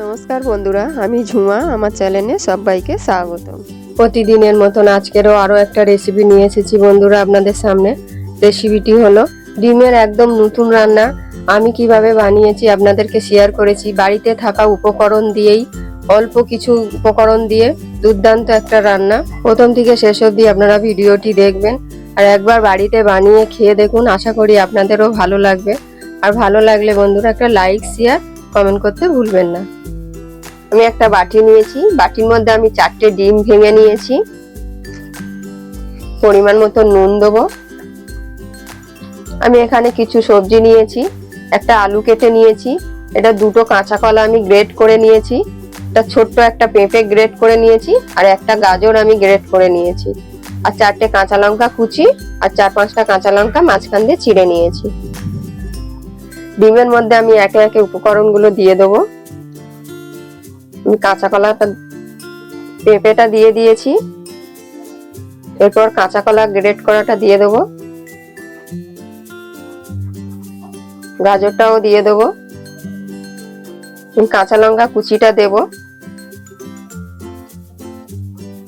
নমস্কার বন্ধুরা, আমি ঝুমা, আমার চ্যানেলে সবাইকে স্বাগত। প্রতিদিনের মতন আজকেরও আরও একটা রেসিপি নিয়ে এসেছি বন্ধুরা আপনাদের সামনে। রেসিপিটি হলো ডিমের একদম নতুন রান্না। আমি কীভাবে বানিয়েছি আপনাদেরকে শেয়ার করেছি। বাড়িতে থাকা উপকরণ দিয়েই, অল্প কিছু উপকরণ দিয়ে দুর্দান্ত একটা রান্না। প্রথম থেকে শেষ অবধি আপনারা ভিডিওটি দেখবেন। আর একবার বাড়িতে বানিয়ে খেয়ে দেখুন। আশা করি আপনাদেরও ভালো লাগবে। আর ভালো লাগলে বন্ধুরা একটা লাইক শেয়ার কমেন্ট করতে ভুলবেন না। আমি একটা বাটি নিয়েছি, বাটির মধ্যে আমি চারটে ডিম ভেঙে নিয়েছি। পরিমাণ মতো নুন দেবো। আমি এখানে কিছু সবজি নিয়েছি, একটা আলু কেটে নিয়েছি, এটা দুটো কাঁচা কলা আমি গ্রেট করে নিয়েছি, একটা ছোট্ট একটা পেঁপে গ্রেট করে নিয়েছি, আর একটা গাজর আমি গ্রেট করে নিয়েছি। আর চারটে কাঁচা লঙ্কা কুচি, আর চার পাঁচটা কাঁচা লঙ্কা মাঝখান দিয়ে চিড়ে নিয়েছি। ডিমের মধ্যে আমি একে একে উপকরণগুলো দিয়ে দেবো। কাঁচা কলাটা, পেঁপেটা দিয়ে দিয়েছি। এরপর কাঁচা কলা গ্রেট করাটা দিয়ে দেবো। গাজরটাও দিয়ে দেবো। কাঁচা লঙ্কা কুচিটা দেব।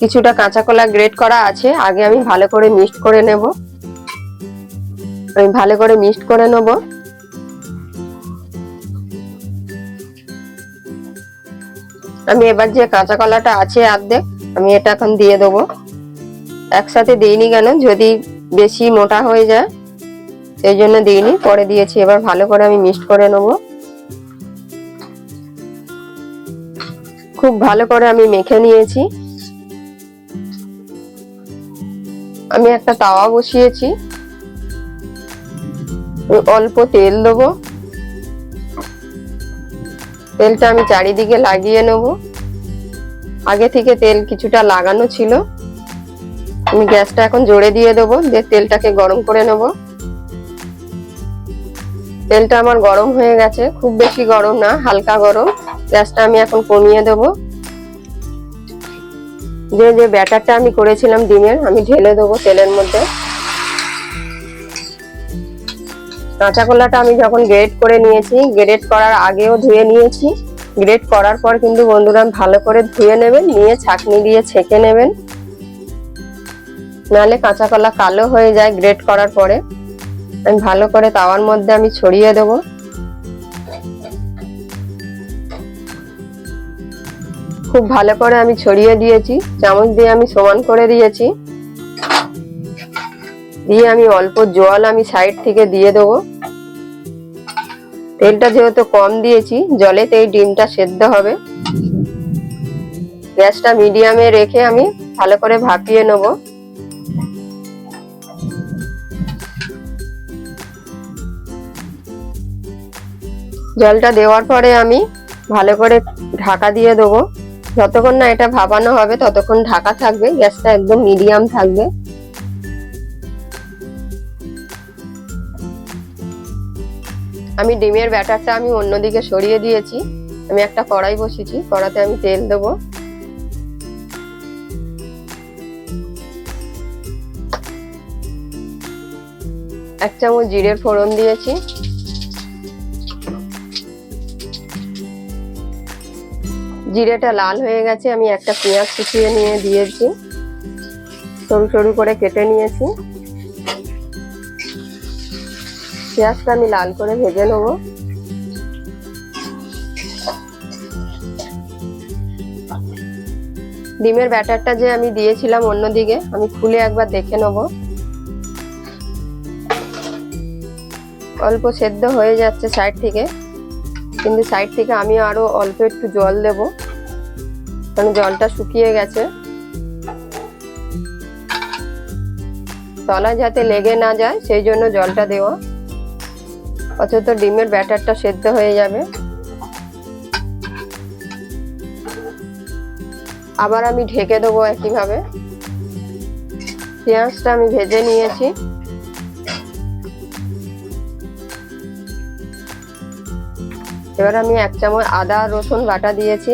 কিছুটা কাঁচা কলা গ্রেট করা আছে, আগে আমি ভালো করে মিক্সড করে নেব। আমি ভালো করে মিক্সড করে নেব। আমি এবার যে কাঁচা কলাটা আছে অর্ধেক আমি এটা এখন দিয়ে দেবো। একসাথে দিইনি কেন? যদি বেশি মোটা হয়ে যায়, সেই জন্য দিইনি। পরে দিয়েছি, এবার ভালো করে আমি মিক্সড করে নেব। খুব ভালো করে আমি মেখে নিয়েছি। আমি একটা তাওয়া বসিয়েছি। অল্প তেল দেবো। তেলটা আমি চারিদিকে লাগিয়ে নেব। আগে থেকে তেল কিছুটা লাগানো ছিল। আমি গ্যাসটা এখন জোরে দিয়ে দেবো, দিয়ে তেলটাকে গরম করে নেব। তেলটা আমার গরম হয়ে গেছে, খুব বেশি গরম না, হালকা গরম। গ্যাসটা আমি এখন কমিয়ে দেব। যে যে ব্যাটারটা আমি করেছিলাম ডিমের, আমি ঢেলে দেবো তেলের মধ্যে। কাঁচা কলাটা আমি যখন গ্রেড করে নিয়েছি গ্রেড করার আগেও ধুয়ে নিয়েছি। গ্রেড করার পর কিন্তু বন্ধুরা ভালো করে ধুয়ে নেবেন, নিয়ে ছাকনি দিয়ে ছেঁকে নেবেন। নাহলে কাঁচা কলা কালো হয়ে যায় গ্রেড করার পরে। আমি ভালো করে তাওয়ার মধ্যে আমি ছড়িয়ে দেব। খুব ভালো করে আমি ছড়িয়ে দিয়েছি। চামচ দিয়ে আমি সমান করে দিয়েছি। দিয়ে আমি অল্প জল আমি সাইড থেকে দিয়ে দেবো। তেলটা যেহেতু কম দিয়েছি, জলেতে এই ডিমটা সেদ্ধ হবে। গ্যাসটা মিডিয়ামে রেখে আমি ভালো করে ভাপিয়ে নেব। জলটা দেওয়ার পরে আমি ভালো করে ঢাকা দিয়ে দেবো। যতক্ষণ না এটা ভাপানো হবে, ততক্ষণ ঢাকা থাকবে। গ্যাসটা একদম মিডিয়াম থাকবে। আমি ডিমের ব্যাটারটা আমি অন্যদিকে সরিয়ে দিয়েছি। আমি একটা কড়াই বসিয়েছি, কড়াতে আমি তেল দেবো। এক চামচ জিরের ফোড়ন দিয়েছি। জিরেটা লাল হয়ে গেছে, আমি একটা পেঁয়াজ কুচিয়ে নিয়ে দিয়েছি। সরু সরু করে কেটে নিয়েছি। পেঁয়াজটা আমি লাল করে ভেজে নেব। ডিমের ব্যাটারটা যে আমি দিয়েছিলাম অন্যদিকে, আমি খুলে একবার দেখে নেব। অল্প সেদ্ধ হয়ে যাচ্ছে সাইড থেকে, কিন্তু সাইড থেকে আমি আরও অল্প একটু জল দেব। কারণ জলটা শুকিয়ে গেছে। তলায় যাতে লেগে না যায়, সেই জন্য জলটা দেওয়া। অথচ ডিমের ব্যাটারটা সেদ্ধ হয়ে যাবে। আবার আমি ঢেকে দেবো একইভাবে। পেঁয়াজটা আমি ভেজে নিয়েছি। এবার আমি এক চামচ আদা, রসুন বাটা দিয়েছি।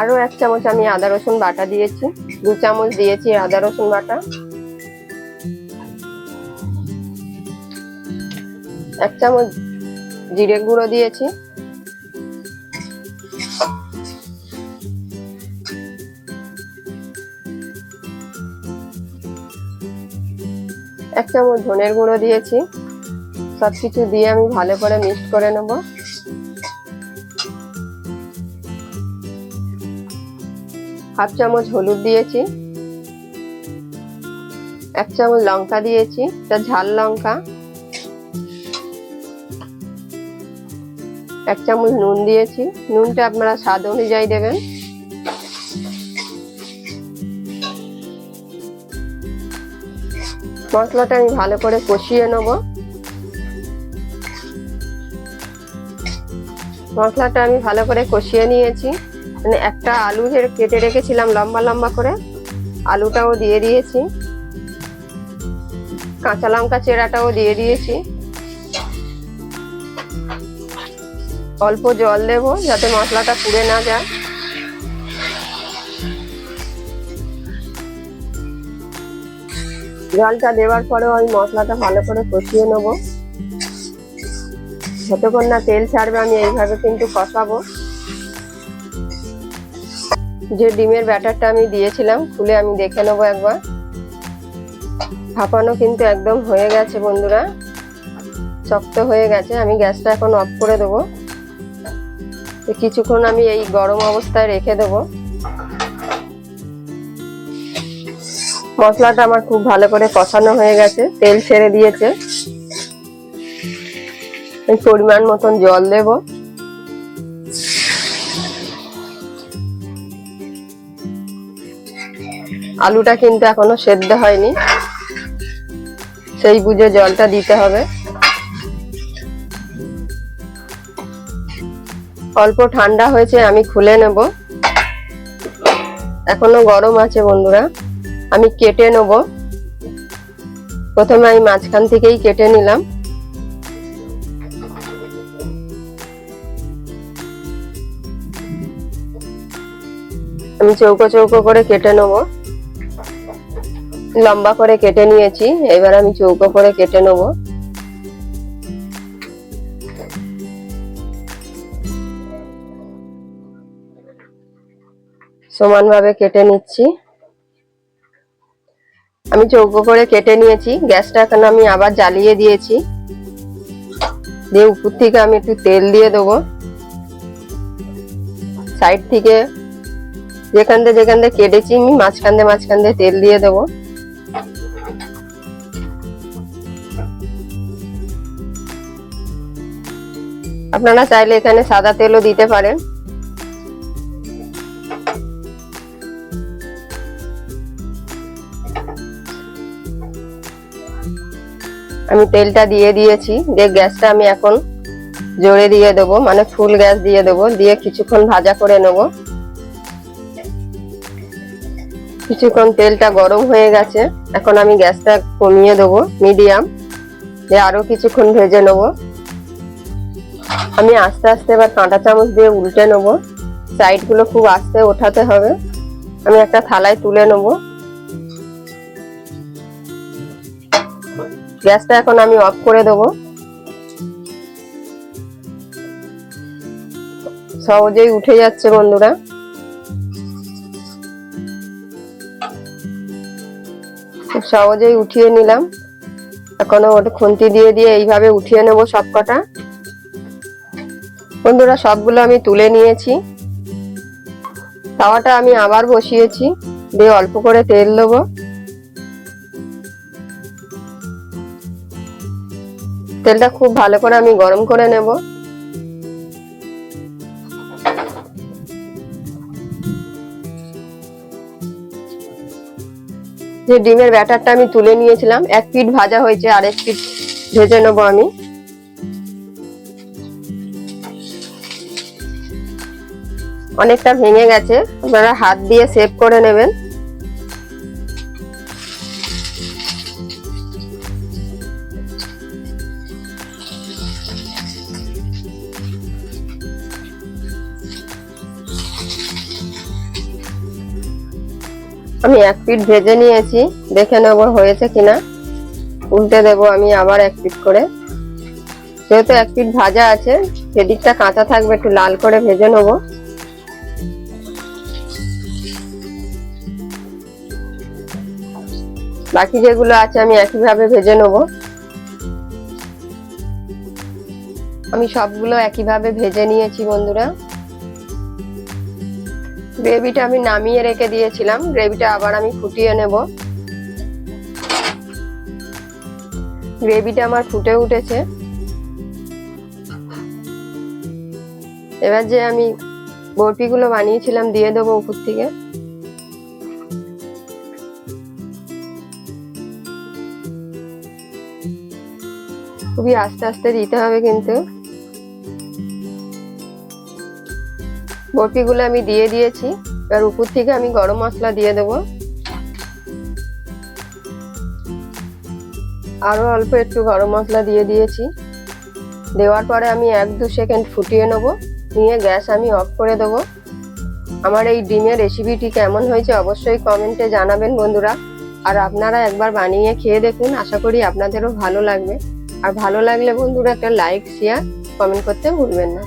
আরও এক চামচ আমি আদা, রসুন বাটা দিয়েছি। দু চামচ দিয়েছি আদা রসুন বাটা। এক চামচ জিরে গুঁড়ো দিয়েছি। এক চামচ ধনের গুঁড়ো দিয়েছি। সবকিছু দিয়ে আমি ভালো করে মিক্সড করে নেব। হাফ চামচ হলুদ দিয়েছি, এক চামচ লঙ্কা দিয়েছি এটা ঝাল লঙ্কা, এক চামচ নুন দিয়েছি, নুনটা আপনারা স্বাদ অনুযায়ী দেবেন। মশলাটা আমি ভালো করে কষিয়ে নেব। মশলাটা আমি ভালো করে কষিয়ে নিয়েছি। মানে একটা আলু কেটে রেখেছিলাম লম্বা লম্বা করে। আলুটাও দিয়ে দিয়েছি। কাঁচা লঙ্কা চেরাটাও দিয়ে দিয়েছি। অল্প জল দেব যাতে মশলাটা পুড়ে না যায়। জলটা দেওয়ার পরেও আমি মশলাটা ভালো করে কষিয়ে নেব। যতক্ষণ না তেল ছাড়বে আমি এইভাবে কিন্তু কষাবো। যে ডিমের ব্যাটারটা আমি দিয়েছিলাম, খুলে আমি দেখে নেব একবার। ভাপানো কিন্তু একদম হয়ে গেছে বন্ধুরা। শক্ত হয়ে গেছে, আমি গ্যাসটা এখন অফ করে দেবো। কিছুক্ষণ আমি এই গরম অবস্থায় রেখে দেবো। মশলাটা আমার খুব ভালো করে কষানো হয়ে গেছে, তেল ছেড়ে দিয়েছে। পরিমাণ মতন জল দেব। আলুটা কিন্তু এখনও সেদ্ধ হয়নি। সেই বুঝে জলটা দিতে হবে। অল্প ঠান্ডা হয়েছে, আমি খুলে নেব। এখনও গরম আছে বন্ধুরা। আমি কেটে নেব। প্রথমে আমি মাঝখান থেকেই কেটে নিলাম। আমি চৌকো চৌকো করে কেটে নেব। লম্বা করে কেটে নিয়েছি। এবার আমি চৌকো করে কেটে নেব। সমানভাবে কেটে নিচ্ছি। আমি চৌকো করে কেটে নিয়েছি। গ্যাসটা এখন আমি আবার জ্বালিয়ে দিয়েছি। দিয়ে উপর থেকে আমি একটু তেল দিয়ে দেবো। সাইড থেকে যেখান দিয়ে যেখান দিয়ে কেটেছি আমি মাঝখান দিয়ে মাঝখান দিয়ে তেল দিয়ে দেবো। আপনারা চাইলে এখানে সাদা তেলও দিতে পারেন। আমি তেলটা দিয়ে দিয়েছি, দিয়ে গ্যাসটা আমি এখন জোরে দিয়ে দেবো মানে ফুল গ্যাস দিয়ে দেবো, দিয়ে কিছুক্ষণ ভাজা করে নেব। কিছুক্ষণ তেলটা গরম হয়ে গেছে। এখন আমি গ্যাসটা কমিয়ে দেবো, মিডিয়াম। দিয়ে আরও কিছুক্ষণ ভেজে নেব। আমি আস্তে আস্তে এবার কাঁটা চামচ দিয়ে উল্টে নেব। সাইডগুলো খুব আস্তে ওঠাতে হবে। আমি একটা থালায় তুলে নেব। গ্যাসটা এখন আমি অফ করে দেবো। সহজেই উঠে যাচ্ছে বন্ধুরা। সহজেই উঠিয়ে নিলাম। এখনও ওটা খুন্তি দিয়ে দিয়ে এইভাবে উঠিয়ে নেব সব কটা বন্ধুরা, সবগুলো আমি তুলে নিয়েছি। তাওয়াটা আমি আবার বসিয়েছি। দিয়ে অল্প করে তেল দেবো। তেলটা খুব ভালো করে আমি গরম করে নেব। যে ডিমের ব্যাটারটা আমি তুলে নিয়েছিলাম, এক পিট ভাজা হয়েছে আর এক পিট ভেজে নেব আমি। অনেকটা ভেঙে গেছে, আপনারা হাত দিয়ে সেভ করে নেবেন। আমি এক পিট ভেজে নিয়েছি, দেখে নেব হয়েছে কিনা। উল্টে দেবো আমি আবার এক পিট করে। যেহেতু এক পিট ভাজা আছে, সেদিকটা কাঁচা থাকবে, একটু লাল করে ভেজে নেব। বাকি যেগুলো আছে আমি একইভাবে ভেজে নেব। আমি সবগুলো একইভাবে ভেজে নিয়েছি বন্ধুরা। গ্রেভিটা আমি নামিয়ে রেখে দিয়েছিলাম। গ্রেভিটা আবার আমি ফুটিয়ে নেব। গ্রেভিটা আমার ফুটে উঠেছে। এবার যে আমি বরফিগুলো বানিয়েছিলাম, দিয়ে দেবো উপর থেকে। খুবই আস্তে আস্তে দিতে হবে কিন্তু। বরফিগুলো আমি দিয়ে দিয়েছি। এবার উপর থেকে আমি গরম মশলা দিয়ে দেবো। আরও অল্প একটু গরম মশলা দিয়ে দিয়েছি। দেওয়ার পরে আমি এক দু সেকেন্ড ফুটিয়ে নেব। নিয়ে গ্যাস আমি অফ করে দেবো। আমার এই ডিমের রেসিপিটি কেমন হয়েছে অবশ্যই কমেন্টে জানাবেন বন্ধুরা। আর আপনারা একবার বানিয়ে খেয়ে দেখুন, আশা করি আপনাদেরও ভালো লাগবে। আর ভালো লাগলে বন্ধুরা একটা লাইক, শেয়ার, কমেন্ট করতে ভুলবেন না।